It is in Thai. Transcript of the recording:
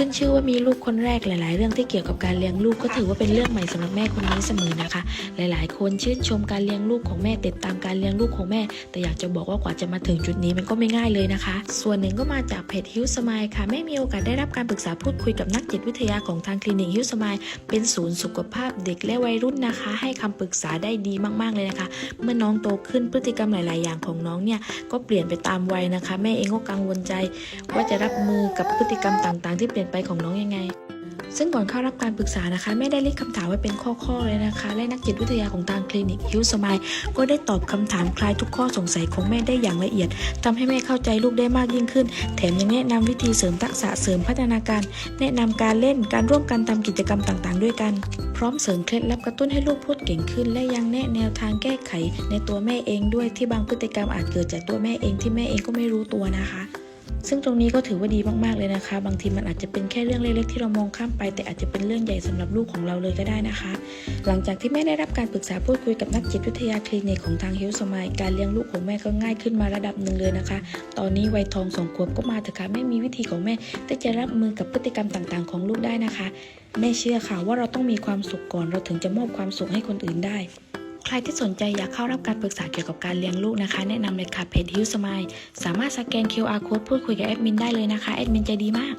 ขึ้นชื่อว่ามีลูกคนแรกหลาย ๆ เรื่องที่เกี่ยวกับการเลี้ยงลูกก็ถือว่าเป็นเรื่องใหม่สำหรับแม่คนนี้เสมอนะคะ หลาย ๆ คนชื่นชมการเลี้ยงลูกของแม่ติดตามการเลี้ยงลูกของแม่ แต่อยากจะบอกว่ากว่าจะมาถึงจุดนี้มันก็ไม่ง่ายเลยนะคะ ส่วนหนึ่งก็มาจากเพจฮิวสมายค่ะแม่มีโอกาสได้รับการปรึกษาพูดคุยกับนักจิตวิทยาของทางคลินิกฮิวสมายเป็นศูนย์สุขภาพเด็กและวัยรุ่นนะคะ ให้คำปรึกษาได้ดีมาก ๆ เลยนะคะ เมื่อน้องโตขึ้นพฤติกรรมหลาย ๆ อย่างของน้องเนี่ยก็เปลี่ยนไปตามวัยนะคะ แม่เองก็กังวลใจ ว่าจะรับมือกับพฤติกรรมต่าง ๆ ที่เปลี่ยนไปของน้องยังไง ซึ่งก่อนเข้ารับการปรึกษานะคะแม่ได้ลิสต์คำถามไว้เป็นข้อๆเลยนะคะ และนักจิตวิทยาของทางคลินิกฮิวสมายก็ได้ตอบคำถามคลายทุกข้อสงสัยของแม่ได้อย่างละเอียดทำให้แม่เข้าใจลูกได้มากยิ่งขึ้น แถมยังแนะนำวิธีเสริมทักษะเสริมพัฒนาการ แนะนำการเล่นการร่วมกันทำกิจกรรมต่างๆ ด้วยกัน พร้อมเสริมเคล็ดลับกระตุ้นให้ลูกพูดเก่งขึ้น และยังแนะแนวทางแก้ไขในตัวแม่เองด้วยที่บางพฤติกรรมอาจเกิดจากตัวแม่เองที่แม่เองก็ไม่รู้ตัวนะคะ ซึ่งตรงนี้ก็ถือว่าดีมากๆเลยนะคะ บางทีมันอาจจะเป็นแค่เรื่องเล็กๆที่เรามองข้ามไป แต่อาจจะเป็นเรื่องใหญ่สำหรับลูกของเราเลยก็ได้นะคะ หลังจากที่แม่ได้รับการปรึกษาพูดคุยกับนักจิตวิทยาคลินิกของทางเฮลสมายการเลี้ยงลูกของแม่ก็ง่ายขึ้นมาระดับหนึ่งเลยนะคะ ตอนนี้วัยทองสองขวบก็มาเถอะค่ะแม่มีวิธีของแม่ที่จะรับมือกับพฤติกรรมต่างๆ ของลูกได้นะคะ แม่เชื่อค่ะว่าเราต้องมีความสุขก่อนเราถึงจะมอบความสุขให้คนอื่นได้ ใครที่สนใจอยากเข้ารับการปรึกษาเกี่ยวกับการเลี้ยงลูกนะคะ แนะนำเลยค่ะเพจฮิวสมายสามารถสแกน QR code พูดคุยกับแอดมินได้เลยนะคะแอดมินใจดีมาก